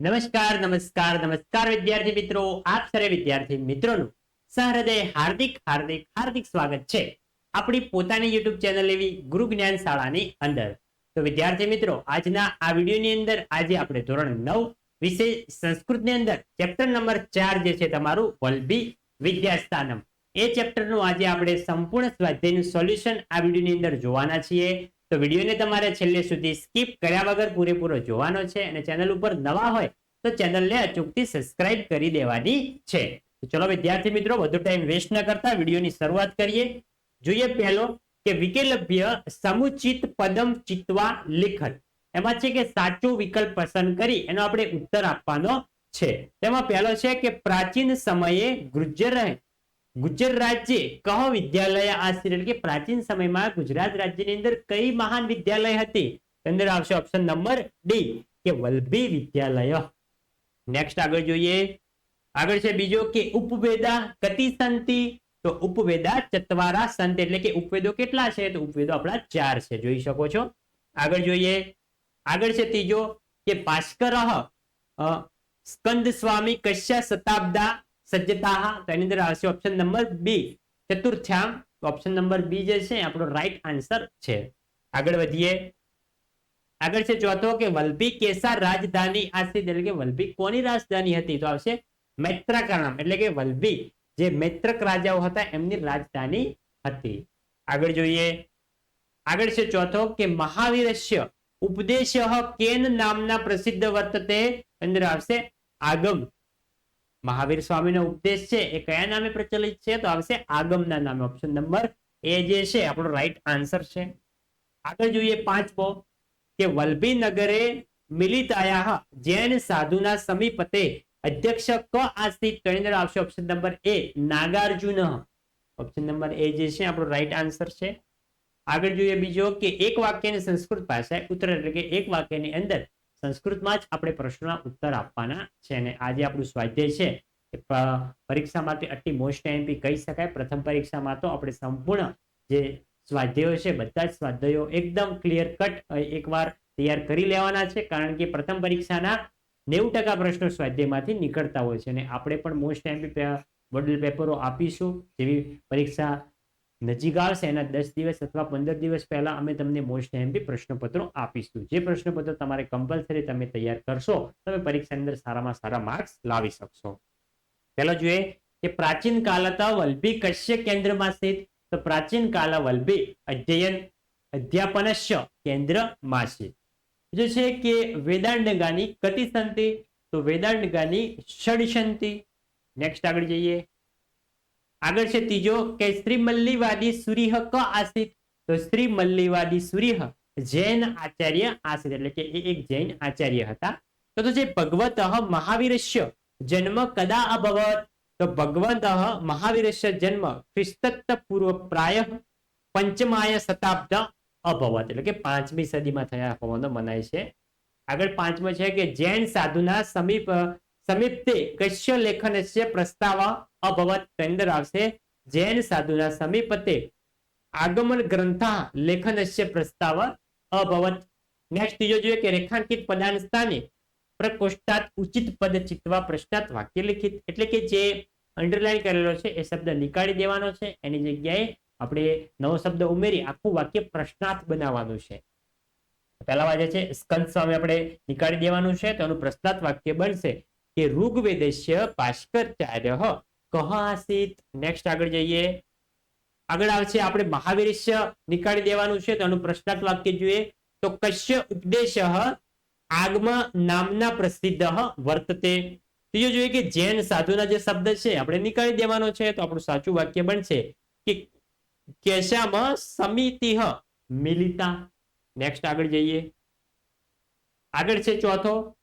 નમસ્કાર નમસ્કાર નમસ્કાર વિદ્યાર્થી મિત્રો, આપ સરે વિદ્યાર્થી મિત્રોનું સહૃદય હાર્દિક હાર્દિક હાર્દિક સ્વાગત છે આપણી પોતાની યુટ્યુબ ચેનલ એવી ગુરુ જ્ઞાન શાળાની અંદર. તો વિદ્યાર્થી મિત્રો, આજના આ વિડીયોની અંદર આજે આપણે ધોરણ નવ વિષય સંસ્કૃતની અંદર ચેપ્ટર નંબર ચાર જે છે તમારું વલ્લભી વિદ્યાસ્થાનમ. એ ચેપ્ટરનું આજે આપણે સંપૂર્ણ સ્વાધ્યાયનું સોલ્યુશન આ વિડીયોની અંદર જોવાના છીએ. તો વિડીયોને તમારે છેલ્લે સુધી સ્કીપ કર્યા વગર પૂરેપૂરો જોવાનો છે અને ચેનલ ઉપર નવા હોય તો ચેનલને અચૂકથી સબસ્ક્રાઇબ કરી દેવાની છે. ચલો વિદ્યાર્થી મિત્રો, વધુ ટાઈમ વેસ્ટ ન કરતા વિડીયોની શરૂઆત કરીએ. જોઈએ પહેલો કે વિકલ્પ્ય સમુચિત પદમ ચિતવા લેખન. એમાં છે કે સાચો વિકલ્પ પસંદ કરી એનો આપણે ઉત્તર આપવાનો છે. તેમાં પહેલો છે કે પ્રાચીન સમયે ગુર્જર ગુજર રાજ્ય કહ વિદ્યાલય આ સિરિયલ કે પ્રાચીન સમયમાં ગુજરાત રાજ્યની અંદર કઈ મહાન વિદ્યાલય હતી? અંદર આવશે ઓપ્શન નંબર ડી કે વલ્લભી વિદ્યાલય. નેક્સ્ટ આગળ જોઈએ. આગળ છે બીજો, કે ઉપવેદા કતિ સંતિ. તો ઉપવેદા ચત્વારા સંત એટલે કે ઉપવેદો કેટલા છે? તો ઉપવેદો આપણા ચાર છે. જોઈ શકો છો. આગળ જોઈએ. આગળ છે ત્રીજો, કે ભાસ્કર સ્કંદ સ્વામી કશ્યા શતાબ્દા સજ્જતા તો એની અંદર આવશે ઓપ્શન નંબર બી ચતુર્થ્યામ ઓપ્શન નંબર બી જે છે, આપણો રાઈટ આન્સર છે. આગળ વધીએ. આગળ છે ચોથો કે વલ્લભી કેસા રાજધાની આશ્રિત એટલે કે વલભી કોની રાજધાની હતી? તો આવશે મૈત્રકર્ણમ, એટલે કે વલ્લભી, જે મૈત્રક રાજાઓ હતા, એમની રાજધાની હતી. આગળ જોઈએ. આગળ છે ચોથો કે મહાવીરસ્ય ઉપદેશ કેન નામના પ્રસિદ્ધ વર્તતે અંદર આવશે આગમ. મહાવીર સ્વામીનો ઉપદેશ છે એ કયા નામે પ્રચલિત છે? તો આવશે આગમના નામે. ઓપ્શન નંબર એ જે છે, આપણો રાઈટ આન્સર છે. આગળ જોઈએ પાંચમો, કે વલ્લભી નગરે મિલિતાયા જૈન સાધુના સમીપતે અધ્યક્ષ ક આસ્થિત એની આવશે. Option number A, Nagarjun. Option number A જે છે, આપણો રાઈટ આન્સર છે. આગળ જોઈએ બીજો, કે એક વાક્યની સંસ્કૃત ભાષાએ ઉત્તર એટલે કે એક વાક્યની અંદર સંસ્કૃતમાં જ આપણે પ્રશ્નોના ઉત્તર આપવાના છે અને આજે આપણું સ્વાધ્યાય છે પ- પરીક્ષા માટે અતિ મોસ્ટ એમપી કહી શકાય. પ્રથમ પરીક્ષામાં તો આપણે સંપૂર્ણ જે સ્વાધ્યાયો છે, બધા જ સ્વાધ્યાયો એકદમ ક્લિયર કટ એકવાર તૈયાર કરી લેવાના છે. કારણ કે પ્રથમ પરીક્ષાના નેવું ટકા પ્રશ્નો સ્વાધ્યાયમાંથી નીકળતા હોય છે અને આપણે પણ મોસ્ટ એમપી મોડલ પેપરો આપીશું. જેવી પરીક્ષા નજીક આવશે એના દસ દિવસ અથવા પંદર દિવસ પહેલાં અમે તમને મોસ્ટ એમપી પ્રશ્નપત્રો આપીશું. જે પ્રશ્નપત્ર તમારે કમ્પલસરી તમે તૈયાર કરશો, તમે પરીક્ષાની અંદર સારામાં સારા માર્ક્સ લાવી શકશો. પહેલો જોઈએ કે પ્રાચીન કાલતા વલ્લભી કશ્ય કેન્દ્રમાં સ્થિત? તો પ્રાચીન કાલ વલ્લભી અધ્યયન અધ્યાપનશ્ય કેન્દ્રમાં છે. બીજું છે કે વેદાંડગાની કતિ સંતિ તો વેદાંતગાની ષડશંતિ નેક્સ્ટ આગળ જઈએ. આગળ છે ત્રીજો કે શ્રી મલ્લીવાદી સુરીહ ક આશ્રિત. તો શ્રી મલ્લીવાદી સુરીહ જૈન આચાર્ય આશ્રિત, એટલે કે એક જૈન આચાર્ય હતા. તો તો ભગવત મહાવીરસ્ય જન્મ કદા અભવત? તો ભગવંત મહાવીરસ્ય જન્મ ખ્રિસ્તત્ત પૂર્વ પ્રાય પંચમાય શતાબ્દ અભવત, એટલે કે પાંચમી સદીમાં થયા હોવાનો મનાય છે. આગળ પાંચમો છે કે જૈન સાધુના સમીપ સમીપતે કશ્ય લેખનસ્ય પ્રસ્તાવ અભવત કેન્દ્ર આવશે. જૈન સાધુના સમીપતે આગમન ગ્રંથા લેખનસ્ય પ્રસ્તાવ અભવત. નેક્સ્ટ ત્રીજો જોઈએ કે રેખાંકિત પદાન સ્થાને પ્રકોષ્ઠાત ઉચિત પદ ચિતવા પ્રશ્નાત વાક્ય લિખિત. એટલે કે જે અંડરલાઈન કરેલો છે એ શબ્દ નીકાળી દેવાનો છે. એની જગ્યાએ આપણે નવો શબ્દ ઉમેરી આખું વાક્ય પ્રશ્નાર્થ બનાવવાનું છે. પહેલા વાજે છે, સ્કંદ સ્વામી આપણે નીકાળી દેવાનું છે તો એનું પ્રશ્નાર્થ વાક્ય બનશે. કે ઋગ્વેદસ્ય ભાસ્કરચાર્ય. કહ આસીત. નેક્સ્ટ આગળ જઈએ. આગળ આવશે આપણે મહાવીરસ્ય નીકાળી દેવાનું છે, તો એનું પ્રશ્નાર્થ વાક્ય જોઈએ. તો કશ્ય ઉપદેશ આગમ નામના પ્રસિદ્ધ વર્તતે. ત્રીજો જોઈએ કે જૈન સાધુના જે શબ્દ છે, આપણે નીકાળી દેવાનો છે, તો આપણું સાચું વાક્ય બનશે કે કેશામાં સમિતિ મિલિતા. નેક્સ્ટ આગળ જઈએ. આગળ છે ચોથો.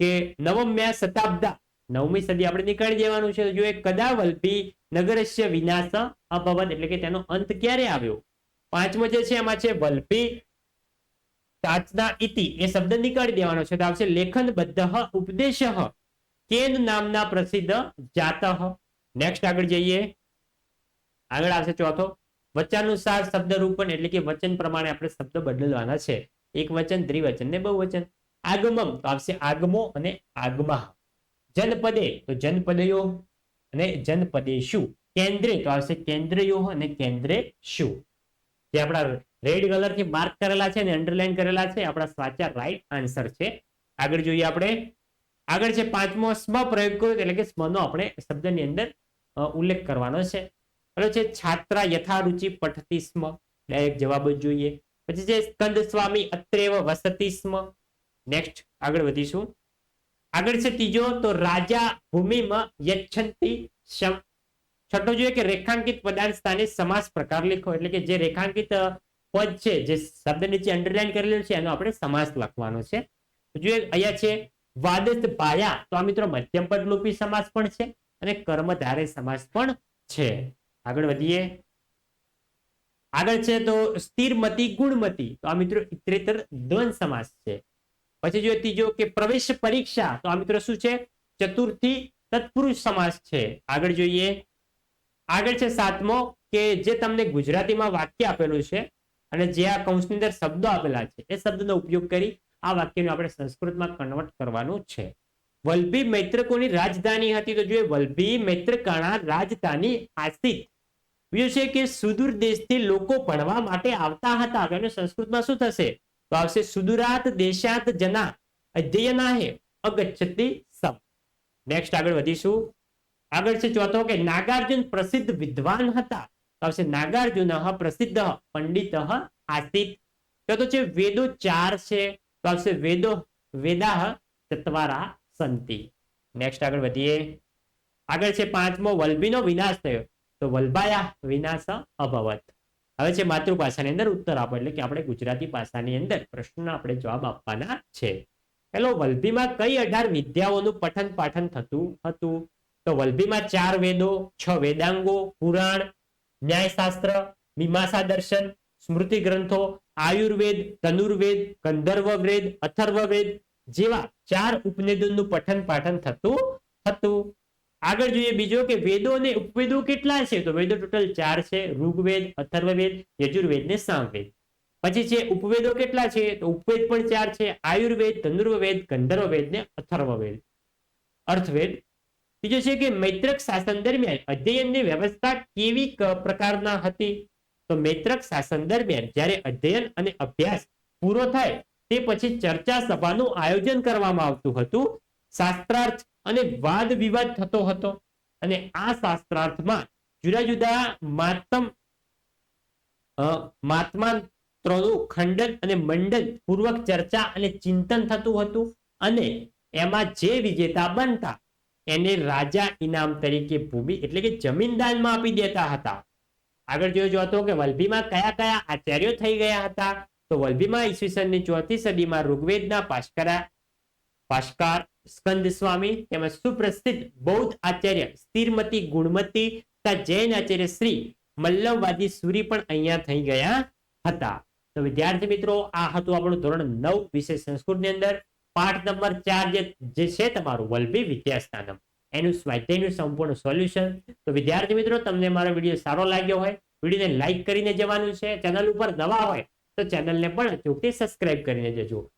કે નવમ્યા શતાબ્દા, નવમી સદી આપણે નીકળી દેવાનું છે. જો એ કદા વલ્પી નગરસ્ય વિનાશ અભવન એટલે કે તેનો અંત ક્યારે આવ્યો? પાંચમો જે છે એમાં છે વલ્પી. તાચના ઇતિ એ શબ્દ નીકાળી દેવાનો છે. તો આવશે લેખન બદ્ધ ઉપદેશ. કેન નામના પ્રસિદ્ધ જાત. નેક્સ્ટ આગળ જઈએ. આગળ આવશે ચોથો. વચનાનુસાર શબ્દ રૂપણ એટલે કે વચન પ્રમાણે આપણે શબ્દ બદલવાના છે. એક વચન દ્વિવચન ને બહુવચન. આગમમ. તો આવશે આગમો અને આગમા. જનપદે, તો જનપદયો અને જનપદેશુ. કેન્દ્રે, તો આવશે કેન્દ્રયો અને કેન્દ્રેશુ. જે આપણા રેડ કલરથી માર્ક કરેલા છે અને અંડરલાઈન કરેલા છે, આપણા સાચા રાઈટ આન્સર છે. આગળ જોઈએ આપણે. આગળ છે પાંચમો, સ્મ પ્રયોગ કર્યો એટલે કે સ્મનો આપણે શબ્દની અંદર ઉલ્લેખ કરવાનો છે. પેલો છે છાત્રા યથારુચિ પઠતી સ્મ. ડાયરેક્ટ જવાબ જ જોઈએ. પછી છે સ્કંદ સ્વામી અત્રેવ વસતી સ્મ. નેક્સ્ટ આગળ વધીશું. આગળ છે ત્રીજો, તો રાજા ભૂમિમાં છઠ્ઠો જોઈએ કે રેખાંકિત પદાર્થ સ્થાને સમાસ પ્રકાર લખો. એટલે કે જે રેખાંકિત પદ છે, જે શબ્દ નીચે અંડરલાઈન કરેલું છે, એનો આપણે સમાસ લખવાનો છે. જોઈએ, અહીંયા છે વાદત ભાયા, તો આ મિત્રો મધ્યમ પદ લોપી સમાસ પણ છે અને કર્મધારે સમાસ પણ છે. આગળ વધીએ. આગળ છે, તો સ્થિરમતી, ગુણમતી, તો આ મિત્રો ઇતરેતર દ્વંદ સમાસ છે. પછી જો ત્રીજો કે પ્રવેશ પરીક્ષા, તો આ મિત્રો શું છે? ચતુર્થી તત્પુરુષ સમાસ છે. આગળ જોઈએ. આગળ છે સાતમો, કે જે તમને ગુજરાતીમાં વાક્ય આપેલું છે અને જે આ કૌંસની અંદર શબ્દો આપેલા છે, એ શબ્દનો ઉપયોગ કરી આ વાક્યને આપણે સંસ્કૃતમાં કન્વર્ટ કરવાનું છે. વલ્ભી મૈત્રકોની રાજધાની હતી, તો જોઈએ વલ્ભી મૈત્રકાણા રાજધાની આસિત. બીજું છે કે સુદૂર દેશથી લોકો ભણવા માટે આવતા હતા એનું સંસ્કૃતમાં શું થશે? તો આવશે સુદુરાત દેશાત જના અધ્યયના અગચ્છતિ સમ. નેક્સ્ટ આગળ વધીશું. આગળ છે ચોથો કે નાગાર્જુન પ્રસિદ્ધ વિદ્વાન હતા. તો આવશે નાગાર્જુન પ્રસિદ્ધ પંડિત આસિત. ચોથો છે વેદો ચાર છે. તો આવશે વેદો, વેદા ચત્વારા સંતિ. નેક્સ્ટ આગળ વધીએ. આગળ છે પાંચમો, વલ્ભીનો વિનાશ થયો. તો વલ્ભાયા વિનાશ અભવત. હવે છે માતૃભાષાની અંદર ઉત્તર આપો, એટલે કે આપણે ગુજરાતી ભાષાની અંદર પ્રશ્નના આપણે જવાબ આપવાના છે. પેલો વલભીમાં કઈ અઢાર વિદ્યાઓનું પઠન પાઠન થતું હતું? તો વલભીમાં ચાર વેદો, છ વેદાંગો, પુરાણ, ન્યાયશાસ્ત્ર મીમાંસા દર્શન સ્મૃતિ ગ્રંથો આયુર્વેદ, ધનુર્વેદ ગંધર્વ વેદ અથર્વ વેદ જેવા ચાર ઉપનિષદોનું પઠન પાઠન થતું હતું. આગળ જોઈએ બીજો કે વેદો અને ઉપવેદો કેટલા છે? તો વેદો ટોટલ ચાર છે. ઋગ્વેદ, અથર્વવેદ, યજુર્વેદ ને સામવેદ. પછી છે ઉપવેદો કેટલા છે? તો ઉપવેદ પણ ચાર છે. આયુર્વેદ, ધનુર્વેદ, ગંધર્વવેદ ને અથર્વવેદ. અર્થવેદ. બીજો છે કે મૈત્રક શાસન દરમિયાન અધ્યયનની વ્યવસ્થા કેવી પ્રકારના હતી? તો મૈત્રક શાસન દરમિયાન જ્યારે અધ્યયન અને અભ્યાસ પૂરો થાય તે પછી ચર્ચા સભાનું આયોજન કરવામાં આવતું હતું. શાસ્ત્રાર્થ અને વાદ વિવાદ થતો હતો. અને આ શાસ્ત્રાર્થમાં જુદા જુદા માતમ માત્માંત્રોનું ખંડન અને મંડન પૂર્વક ચર્ચા અને ચિંતન થતું હતું. અને એમાં જે વિજેતા બનતા એને રાજા ઇનામ તરીકે ભૂમિ એટલે કે જમીન દાનમાં આપી દેતા હતા. આગળ જોયો જોતો કે વલ્ભીમાં કયા કયા આચાર્યો થઈ ગયા હતા? તો વલ્ભીમાં ઈસવીસનની ચોથી સદીમાં ઋગ્વેદના પાસ્કરા પાસ્કાર સ્કંદ સ્વામી તેમજ સુપ્રસિદ્ધ બૌદ્ધ આચાર્ય સ્થિરમતી, ગુણમતી તથા જૈન આચાર્ય શ્રી મલ્લવવાદી સુરી પણ અહીંયા થઈ ગયા હતા. તો વિદ્યાર્થી મિત્રો, આ હતું આપણું ધોરણ નવ સંસ્કૃત સંસ્કૃતની અંદર. પાઠ નંબર ચાર જે છે તમારું, વલ્ભી વિદ્યાસ્થાનમ. એનું સ્વાધ્યાયનું સંપૂર્ણ સોલ્યુશન. તો વિદ્યાર્થી મિત્રો, તમને મારો વીડિયો સારો લાગ્યો હોય, વિડીયોને લાઈક કરીને જવાનું છે. ચેનલ ઉપર નવા હોય, તો ચેનલને પણ અચૂકથી સબસ્ક્રાઇબ કરીને જજો.